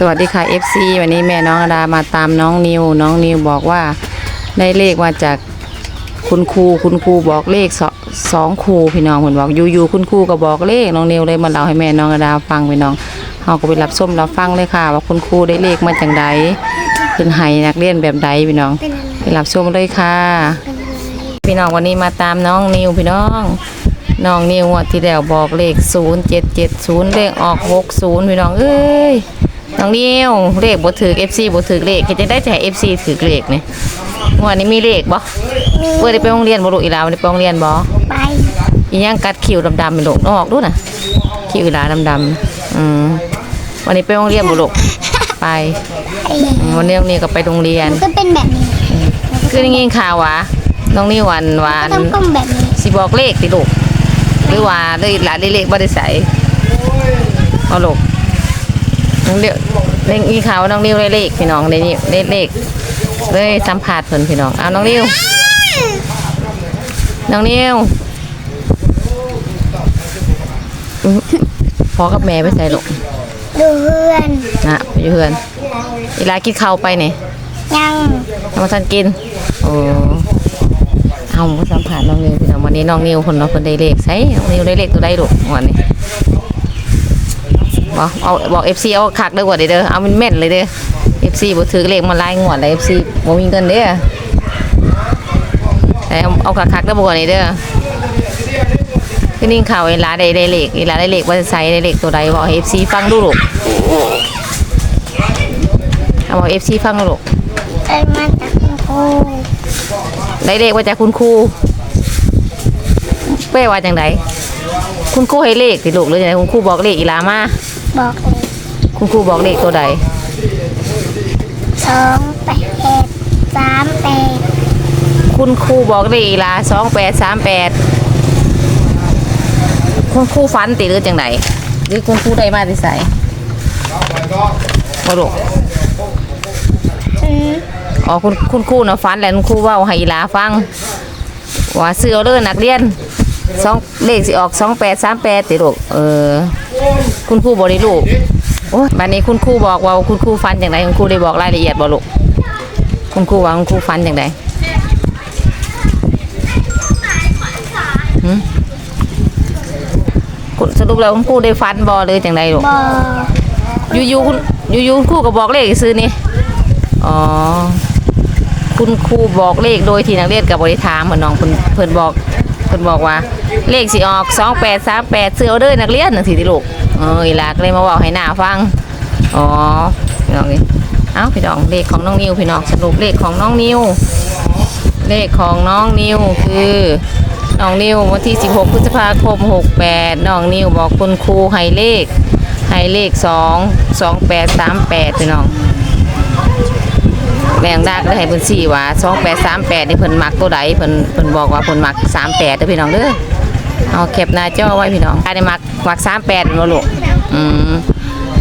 สวัสดีค่ะ FC วันนี้แม่น้องอดามาตามน้องนิว น้องนิวบอกว่าได้เลขมาจากคุณครูคุณครูบอกเลขสอสองครูพี่น้องผมบอกอยู่ๆคุณครูก็บอกเลขน้องนิวเลยมาเล่าให้แม่น้องอดาฟังพี่น้องเฮาก็ไปรับส้มรับฟังเลยค่ะ ว่าคุณครูได้เลขมาจากใดขึ้นให้นักเรียนแบบใดพี่น้องไปรับชมเลยค่ะ พี่น้องวันนี้มาตามน้องนิวพี่น้องน้องนิวที่แล้วบอกเลข 0770 เลขออก 60 พี่น้องเอ้ย น้องนิวเลขบ่ถือ FC บ่ถือเลขเฮ็ดจังได้จะให้ FC ถือเลขนี่งวดนี้มีเลขบ่เพิ่นได้ไปโรงเรียนบ่ลูกอีหลาบ่ได้ไปโรงเรียนบ่ไปอีหยังกัดคิ้วดำๆไปลูกออกดูน่ะคิ้วอีหลาดำๆอืมวันนี้ไปโรงเรียนบ่ลูกไปอืมวันนี้น้องนิวก็ไปโรงเรียน มันก็เป็นแบบนี้คือได้ยินข่าวว่าน้องนิววันวาก็น ต้องก้มแบบนี้สิบอกเลขติลูกหรือว่าได้หลานได้เลขบ่ได้ใส่เอาลูก น้องเดียวได้ยินข่าวว่าน้องนิวได้เลขพี่น้องได้นี่ได้เลขเลยสัมภาษณ์เพิ่นพี่น้องเอาน้องนิวน้องนิวอื้อพ่อกับแม่ไปใส่ลูกดูเพื่อนนะไปอยู่เพื่อนอีหลากินข้าวไปนี่ยังทำมาทันกินโอ้เอามาสัมผัสน้องนิวพี่น้องวันนี้น้องนิวคนเนาะคนได้เลขใช่น้องนิวได้เลขตัวใดลูกวันนี้ บอกเอาบอกเอฟซีเอาคักเด้อกว่าเด้อเด้อเอามันแม่นเลยเด้อเอฟซีบ่ถือเลขมาไล่งวดเลยเอฟซีบ่มีเงินเด้อแต่เอาเอาคักเด้อบ่กว่านี้เด้อคือนิ่งข่าวเวลาได้ได้เลขเวลาได้เลขว่าจะใส่ได้เลขตัวใดบอกเอฟซีฟังดูลูกเอาบอกเอฟซีฟังดูลูกเอ้มาจากคุณครูได้เลขว่าจากคุณครูเป้ว่าจังไดคุณครูให้เลขติลูกหรือจังไดคุณครูบอกเลขอีหลามา บอกเลยคุณครูบอกเลขตัวใดสองแปดสามแปดคุณครูบอกเลขอีหลาสองแปดสามแปดคุณครูฝันติหรือจังไดหรือคุณครูได้มาที่ใส่มาลูกอืมอ๋อคุณคุณครูนะฝันแล้วคุณครูเว่าให้อีหลาฟังว่าซื้อเอาเด้อนักเรียน สองเลขสิออกสองแปดสามแปดติลูกเออ คุณครูบอกได้ลูกโอ้ยบัดนี้คุณครูบอกว่าคุณครูฟันอย่างไรคุณครูได้บอกรายละเอียดบ่ลูกคุณครูว่าคุณครูฟันอย่างไรหืมคุณสรุปแล้วคุณครูได้ฟันบอเลยจังไรลูกบอกอยู่ๆคุณอยู่ๆคุณครูก็บอกเลขซื้อนี่อ๋อคุณครูบอกเลขโดยที่นักเรียนกับบริถามเหมือนน้องเพิ่นเพิ่นบอก เพิ่นบอกว่าเลขสิออกสองแปดสามแปดเสือเอาเด้อนักเรียนนังสิที่ลูกเอออีหลากเลยมาบอกให้หน้าฟังอ๋อพี่น้องนี่เอ้าพี่น้องเลขของน้องนิวพี่น้องสรุปเลขของน้องนิวเลขของน้องนิวคือน้องนิววันที่ 16 พฤษภาคม 68น้องนิวบอกคุณครูให้เลขให้เลข 2 2 8 3 8พี่น้อง แรงดาก็ได้ให้เพิ่นสี่ว่า2 8 3 8นี่เพิ่นมักตัวใดเพิ่นเพิ่นบอกว่าเพิ่นมัก38เด้อพี่น้องเด้อเอาแคปหน้าจอไว้พี่น้องได้มักมัก38บ่ลูกอืม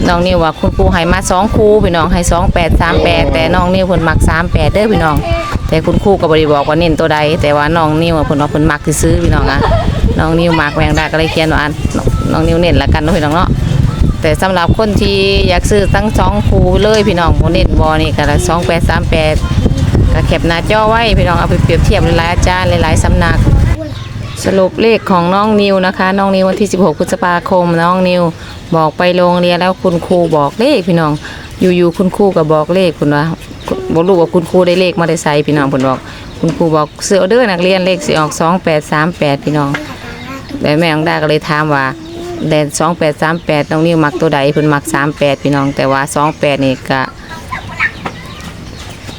น้องนิวว่าคุณครูให้มา2ครูพี่น้องให้2 8 3 8แปดแต่น้องนิวเพิ่นมัก38เด้อพี่น้อง แต่คุณครูก็บริบอกว่าเน้นตัวใด แต่ว่าน้องนิวเพิ่นว่าเพิ่นมักซื้อพี่น้องอะน้องนิวมักแมงดาก็เลยเขียนว่าน้องน้องนิวเน้นละกันเนาะพี่น้องเนาะ แต่สำหรับคนที่อยากซื้อทั้งสองคูเลยพี่น้องบ่เน้นบ่นี่ก็ละ2838ก็แคปหน้าจอไว้พี่น้องเอาไปเปรียบเทียบหลายๆอาจารย์หลายๆสำนัก สรุปเลขของน้องนิวนะคะ น้องนิววันที่ 16พฤษภาคม น้องนิวบอกไปโรงเรียนแล้วคุณครูบอกเลขพี่น้อง อยู่ๆคุณครูก็บอกเลขคุณว่าบอกรู้ว่าคุณครูได้เลขมาได้ใส่พี่น้องเพิ่นบอก คุณครูบอกเสือเดอนักเรียนเลขสิออก2838พี่น้องแต่แม่ของดาก็เลยถามว่า แดน2838น้องนิวมักตัวใดเพิ่นมัก38พี่น้องแต่ว่า28นี่ก็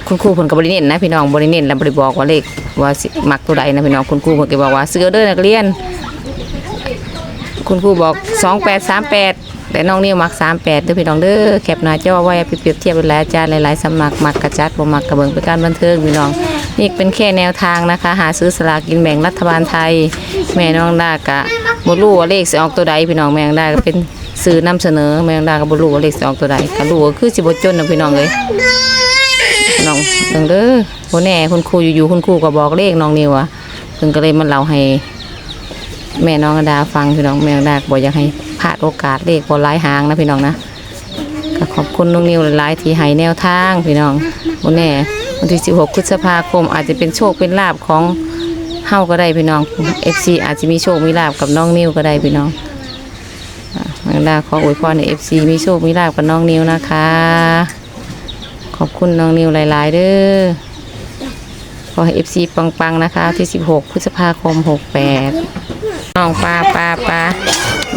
คุณครูเพิ่นก็บ่ได้เนนนะพี่น้องบ่ได้เนนและบ่ได้บอกว่าเลขว่ามักตัวใดนะพี่น้องคุณครูเพิ่นก็บอกว่าซื้อเด้อนักเรียน คุณครูบอก2838แต่น้องนิวมัก38เด้อพี่น้องเด้อแคปหน้าจอไว้ไปเปรียบเทียบหลายอาจารย์หลายๆสำนักมักกระจัดบ่มักกระเบิงเป็นการบันเทิงพี่น้องนี่เป็นแค่แนวทางนะคะ หาซื้อสลากกินแบ่งรัฐบาลไทย แม่น้องดากะบ่รู้ว่าเลขสิออกตัวใดพี่น้องแม่น้องดาก็เป็นสื่อนำเสนอแม่น้องดาก็บ่รู้ว่าเลขสิออกตัวใดก็รู้ว่คือสิบ่จนนะพี่น้องเอ้ยน้องเพิ่งเด้อบ่แน่คุณครูอยู่ๆคุณครูก็บอกเลขน้องนิวอะเพิ่นก็เลยมาเล่าให้แม่น้องดาฟังพี่น้องแม่น้องดาก็บ่อยากให้พลาดโอกาสเลขบ่หลายหางนะพี่น้องนะก็ขอบคุณน้องนิวหลายๆที่ให้แนวทางพี่น้องบ่แน่วันที่16พฤษภาคมอาจจะเป็นโชคเป็นลาบของ เฮาก็ได้พี่น้อง FC อาจจะมีโชคมีลาบกับน้องนิวก็ได้พี่น้องมังดาขออวยพรให้ FC มีโชคมีลาบกับน้องนิวนะคะ ขอบคุณน้องนิวหลาย ๆ เด้อขอให้ FC ปัง ๆ นะคะ ที่ 16 พฤษภาคม 68น้องปลาปลาปลา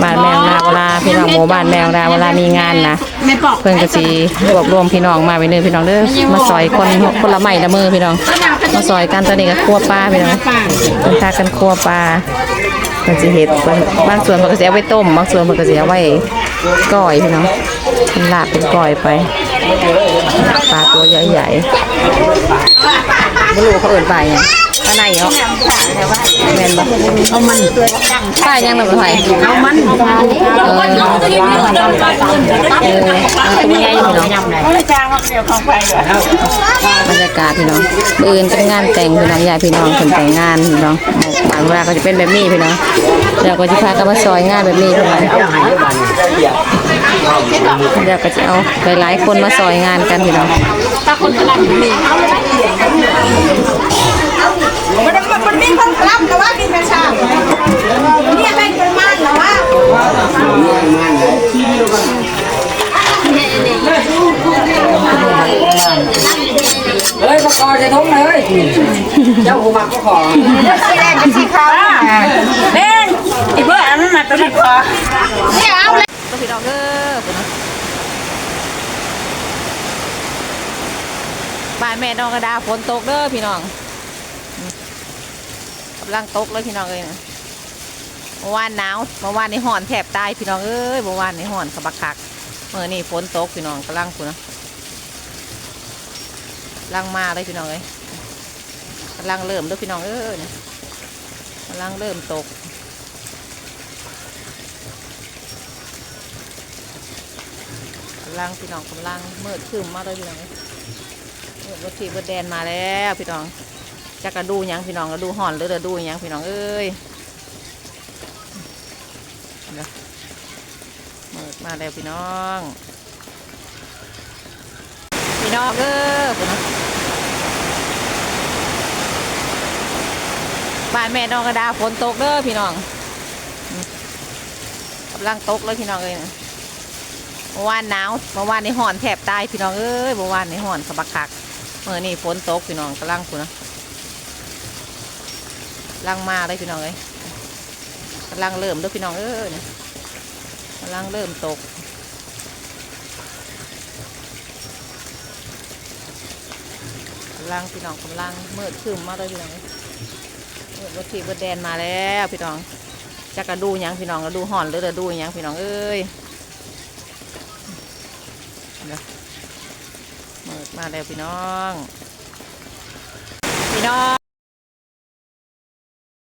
บ้านแมวนาเวลาพี่น้องหมู่บ้านแมวนาเวลามีงานนะเพื่อนก็สิรวบรวมพี่น้องมาไปเด้อพี่น้องเด้อมาซอยคนคนละไม้ละมือพี่น้องมาซอยกันตอนนี้ก็ครัวปลาพี่น้องเพิ่นพากันครัวปลาเพิ่นสิเฮ็ดเพิ่นบางส่วนเพิ่นก็สิเอาไว้ต้มบางส่วนเพิ่นก็สิเอาไว้ก้อยพี่น้องเป็นลาบเป็นก้อยไปปลาตัวใหญ่ๆ ไม่รู้เขาเอินป่ายังปลาไหนเหรอแมนบ่เอามันป้ายังแบบไผเอามันเออเออมันเป็นยังไงอยู่เนาะบรรยากาศพี่น้องอื่นเป็นงานแต่งพี่น้องญาติพี่น้องคนแต่งงานพี่น้องบางเวลาก็จะเป็นแบบนี้พี่น้องเราก็จะพากันมาซอยงานแบบนี้พี่น้องเดี๋ยวก็จะเอาหลายๆคนมาซอยงานกันพี่น้องมัน เฮ้ยประกอบจะทุ่งเลย เจ้าหูมักก็ขอสีแดงเป็นสีขาวเด่นอีเบอร์อันนั้นมันเป็นสีขาวเนี่ยเอาเลยก็พี่น้องเด้อพุ่นนะบ้านแม่น้องกระดาฝนตกเด้อพี่น้องอืมกำลังตกเลยพี่น้องเอ้ยนะเมื่อวานหนาวเมื่อวานนี่ห่อนแทบตายพี่น้องเอ้ยเมื่อวานนี่ห่อนขบักคักเมื่อนี่ฝนตกพี่น้องกำลังพุ่นนะ กำลังมาเลยพี่น้องเอ้ยกำลังเริ่มด้อพี่น้องเอ้ยกำลังเริ่มตกกำลังพี่น้องกำลังมืดครึมมาเลยพี่น้องเอ้ยมืดวัตถีวัดแดนมาแล้วพี่น้องจะกระดูยังพี่น้องกระดูห่อนหรือกระดูยังพี่น้องเอ้ยเมืดมาแล้วพี่น้อง พี่น้องเอ้ยพี่น้อง บ้านแม่น้องกระดาฝนตกเด้อพี่น้องกำลังตกเลยพี่น้องเอ้ยนะเมื่อวานหนาวเมื่อวานนี่ห่อนแทบตายพี่น้องเอ้ยเมื่อวานนี่ห่อนขบักคักเมื่อนี่ฝนตกพี่น้องกำลังคุณนะกำลังมาเลยพี่น้องเอ้ยกำลังเริ่มเด้วยพี่น้องเอ้ยกำลังเริ่มตกกำลังพี่น้องกำลังเมืดครึมมาเลยพี่น้องเอ้ย รถที่รถีวัดแดนมาแล้วพี่น้องจะกระดูยังพี่น้องกระดูห่อนหรือกระดูยังพี่น้องเอ้ยเปิดมาแล้วพี่น้อง พี่น้อง